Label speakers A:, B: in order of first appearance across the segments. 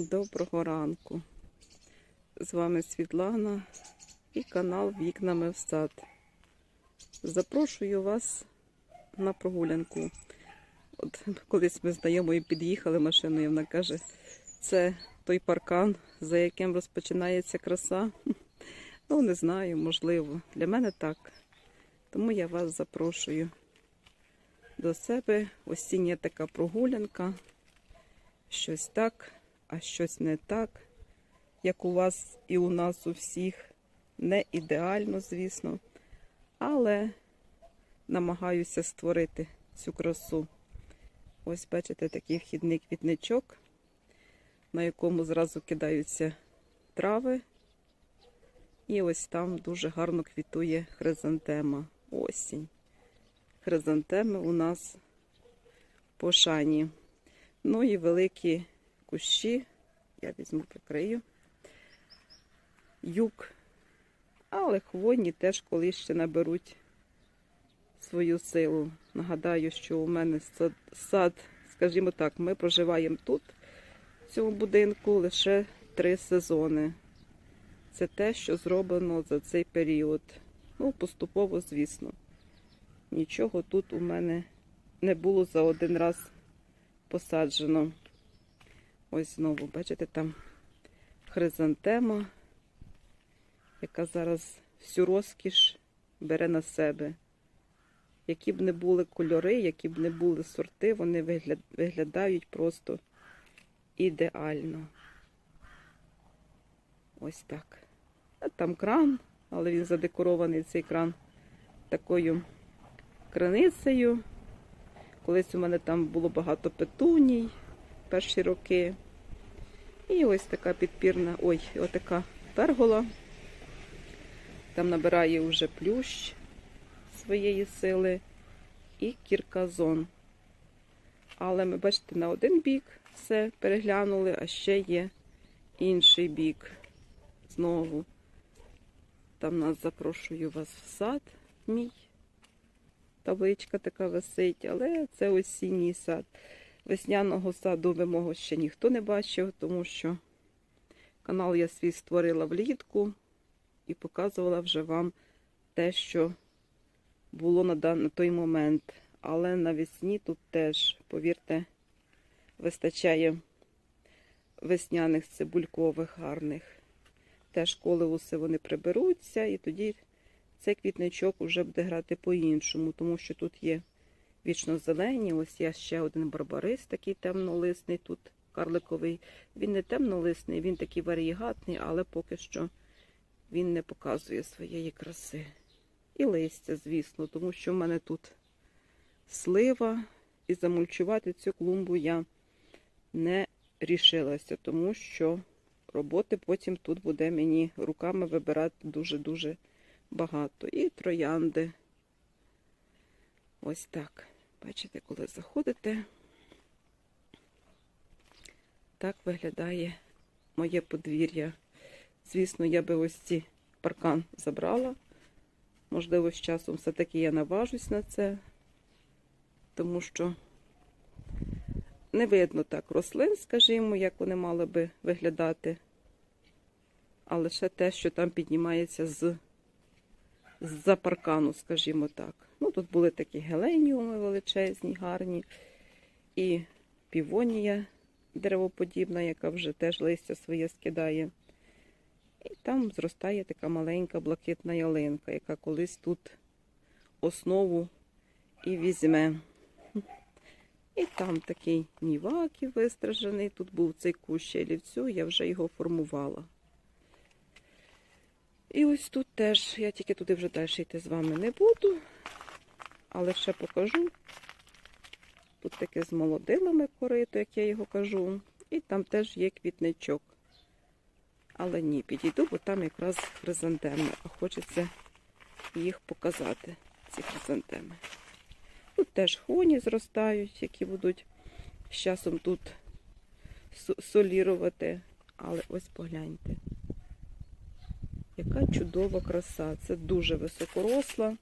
A: Доброго ранку. З вами Світлана і канал Вікнами в сад. Запрошую вас на прогулянку. От колись ми з знайомою під'їхали машиною, вона каже, це той паркан, за яким розпочинається краса. Ну, не знаю, можливо. Для мене так. Тому я вас запрошую до себе. Осіння така прогулянка. Щось так, а щось не так, як у вас і у нас у всіх. Не ідеально, звісно, але намагаюся створити цю красу. Ось бачите такий вхідний квітничок, на якому зразу кидаються трави. І ось там дуже гарно квітує хризантема. Осінь. Хризантеми у нас в пошані. Ну і великі кущі, я візьму прикрию. Юг. Але хвойні теж колись ще наберуть свою силу. Нагадаю, що у мене сад, сад, скажімо так, ми проживаємо тут, в цьому будинку, лише три сезони. Це те, що зроблено за цей період. Ну, поступово, звісно. Нічого тут у мене не було за один раз посаджено. Ось знову, бачите, там хризантема, яка зараз всю розкіш бере на себе. Які б не були кольори, які б не були сорти, вони виглядають просто ідеально. Ось так. Там кран, але він задекорований цей кран такою краницею. Колись у мене там було багато петуній перші роки. І ось така підпірна, ой, отака пергола. Там набирає вже плющ своєї сили і кірказон. Але ми бачите, на один бік все переглянули, а ще є інший бік. Знову. Там нас запрошую вас в сад мій табличка така висить, але це осінній сад. Весняного саду вимогу ще ніхто не бачив, тому що канал я свій створила влітку і показувала вже вам те, що було на, дан- на той момент. Але навесні тут теж, повірте, вистачає весняних цибулькових гарних. Теж колеуси вони приберуться, і тоді цей квітничок вже буде грати по-іншому, тому що тут є вічно зелені. Ось є ще один барбарис, такий темнолисний, тут карликовий. Він не темнолисний, він такий варієгатний, але поки що він не показує своєї краси. І листя, звісно, тому що в мене тут слива, і замульчувати цю клумбу я не рішилася, тому що роботи потім тут буде мені руками вибирати дуже-дуже багато. І троянди. Ось так. Бачите, коли заходите, так виглядає моє подвір'я. Звісно, я би ось ці паркан забрала. Можливо, з часом все-таки я наважусь на це, тому що не видно так рослин, скажімо, як вони мали би виглядати, а лише те, що там піднімається з з-за паркану, скажімо так. Ну, тут були такі геленіуми величезні, гарні, і півонія деревоподібна, яка вже теж листя своє скидає. І там зростає така маленька блакитна ялинка, яка колись тут основу і візьме. І там такий ніваків вистражений. Тут був цей кущ ялівцю, я вже його формувала. І ось тут теж, я тільки туди вже далі йти з вами не буду, але ще покажу. Тут таке з молодилами корито, як я його кажу. І там теж є квітничок. Але ні, підійду, бо там якраз хризантеми, а хочеться їх показати, ці хризантеми. Тут теж хвоні зростають, які будуть з часом тут солірувати. Але ось погляньте. Яка чудова краса. Це дуже високоросла,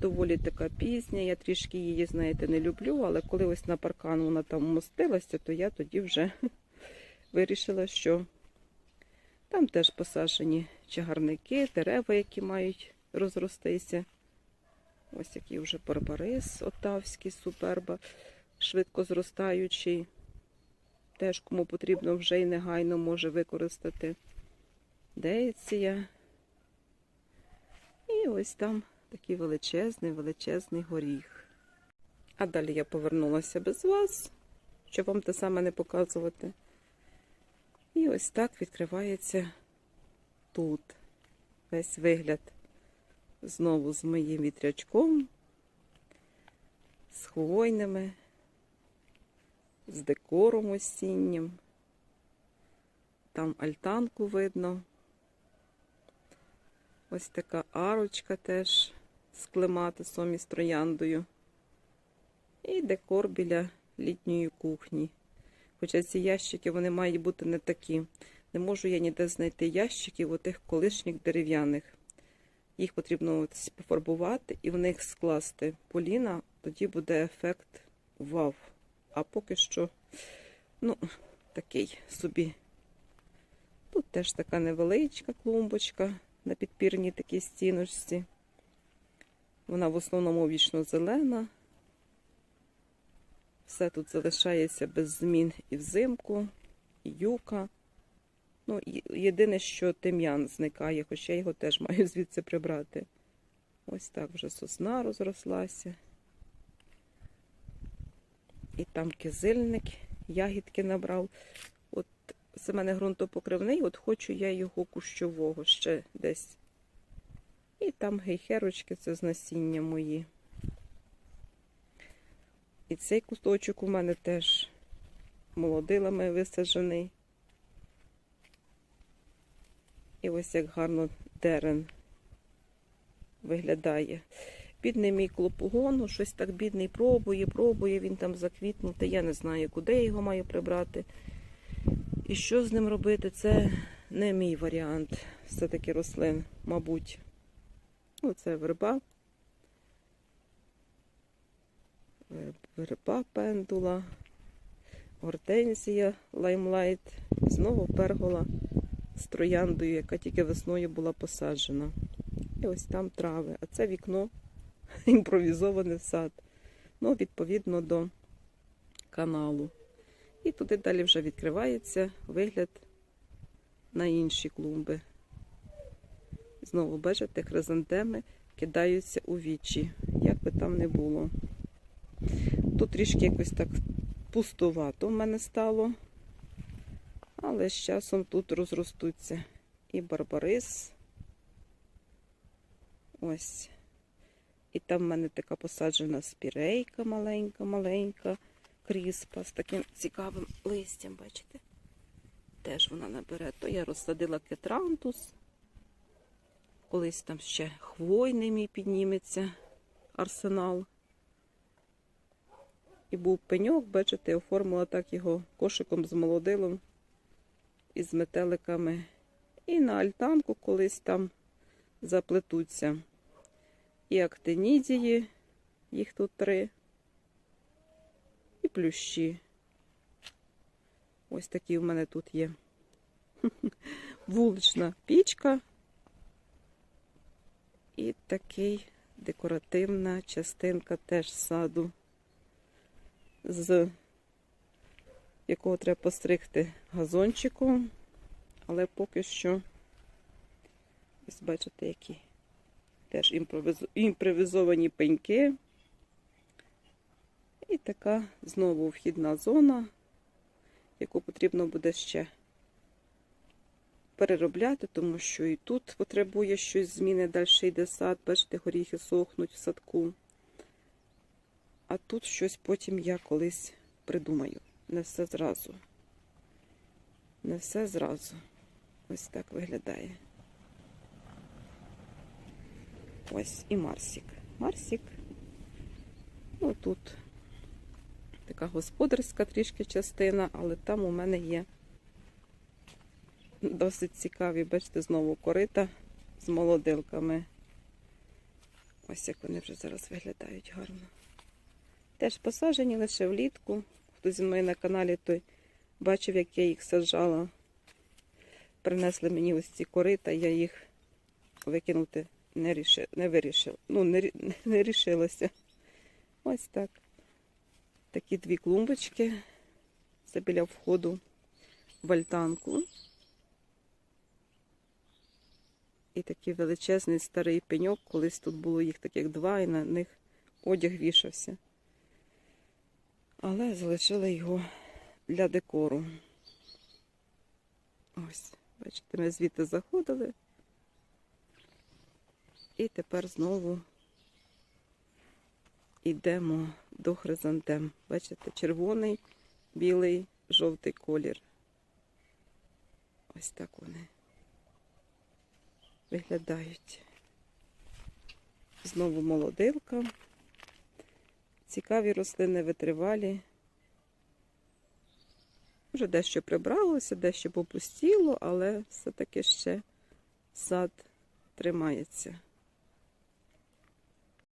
A: доволі така пізня. Я трішки її, знаєте, не люблю, але коли ось на паркан вона там вмостилася, то я тоді вже вирішила, що там теж посаджені чагарники, дерева, які мають розростися. Ось який вже барбарис отавський, суперба, швидко зростаючий. Теж кому потрібно вже й негайно може використати. Деяція. І ось там такий величезний, величезний горіх. А далі я повернулася без вас, щоб вам те саме не показувати. І ось так відкривається тут весь вигляд. Знову з моїм вітрячком, з хвойними, з декором осіннім. Там альтанку видно. Ось така арочка теж з клематисом і з трояндою. І декор біля літньої кухні. Хоча ці ящики вони мають бути не такі. Не можу я ніде знайти ящиків отих колишніх дерев'яних. Їх потрібно пофарбувати і в них скласти поліна, тоді буде ефект вау. А поки що, ну, такий собі. Тут теж така невеличка клумбочка на підпірній такій стіночці. Вона в основному вічно зелена. Все тут залишається без змін і взимку, і юка. Ну, єдине, що тим'ян зникає, хоча я його теж маю звідси прибрати. Ось так вже сосна розрослася. І там кизильник, ягідки набрав. Це в мене ґрунтопокривний, от хочу я його кущового ще десь. І там гейхерочки, це з насіння мої. І цей кусточок у мене теж молодилами висаджений. І ось як гарно дерен виглядає. Бідний мій клопугон, ну, щось так бідний пробує, пробує, він там заквітнути. Я не знаю, куди я його маю прибрати. І що з ним робити, це не мій варіант все-таки рослин, мабуть. Оце верба. Верба пендула, гортензія лаймлайт, і знову пергола з трояндою, яка тільки весною була посаджена. І ось там трави. А це вікно імпровізований сад. Ну, відповідно до каналу. І туди далі вже відкривається вигляд на інші клумби. Знову бачите, хризантеми кидаються у вічі, як би там не було. Тут трішки якось так пустувато в мене стало, але з часом тут розростуться і барбарис. Ось. І там в мене така посаджена спірейка маленька-маленька, кріспа з таким цікавим листям, бачите? Теж вона набере. То я розсадила кетрантус. Колись там ще хвойний мій підніметься арсенал. І був пеньок, бачите, оформила так його кошиком з молодилом і з метеликами. І на альтанку колись там заплетуться. І актинідії, їх тут три, плющі. Ось такі в мене тут є. Вулична пічка. І такий декоративна частинка теж саду, з якого треба постригти газончиком, але поки що, ось бачите, які теж імпровізовані пеньки. І така знову вхідна зона, яку потрібно буде ще переробляти, тому що і тут потребує щось зміни, далі йде сад, бачите, горіхи сохнуть в садку. А тут щось потім я колись придумаю. Не все зразу. Не все зразу. Ось так виглядає. Ось і Марсік. Марсік. Ну тут така господарська трішки частина, але там у мене є досить цікаві, бачите, знову корита з молодилками. Ось як вони вже зараз виглядають гарно. Теж посаджені лише влітку. Хто зі мною на каналі, той бачив, як я їх саджала. Принесли мені ось ці корита, я їх викинути не, ріши, не вирішила. Ну, не, не рішилася. Ось так. Такі дві клумбочки. Це біля входу в альтанку. І такий величезний старий пеньок. Колись тут було їх таких два, і на них одяг вішався. Але залишили його для декору. Ось, бачите, ми звідти заходили. І тепер знову йдемо до хризантем. Бачите, червоний, білий, жовтий колір. Ось так вони виглядають. Знову молодилка. Цікаві рослини витривалі. Вже дещо прибралося, дещо попустіло, але все-таки ще сад тримається.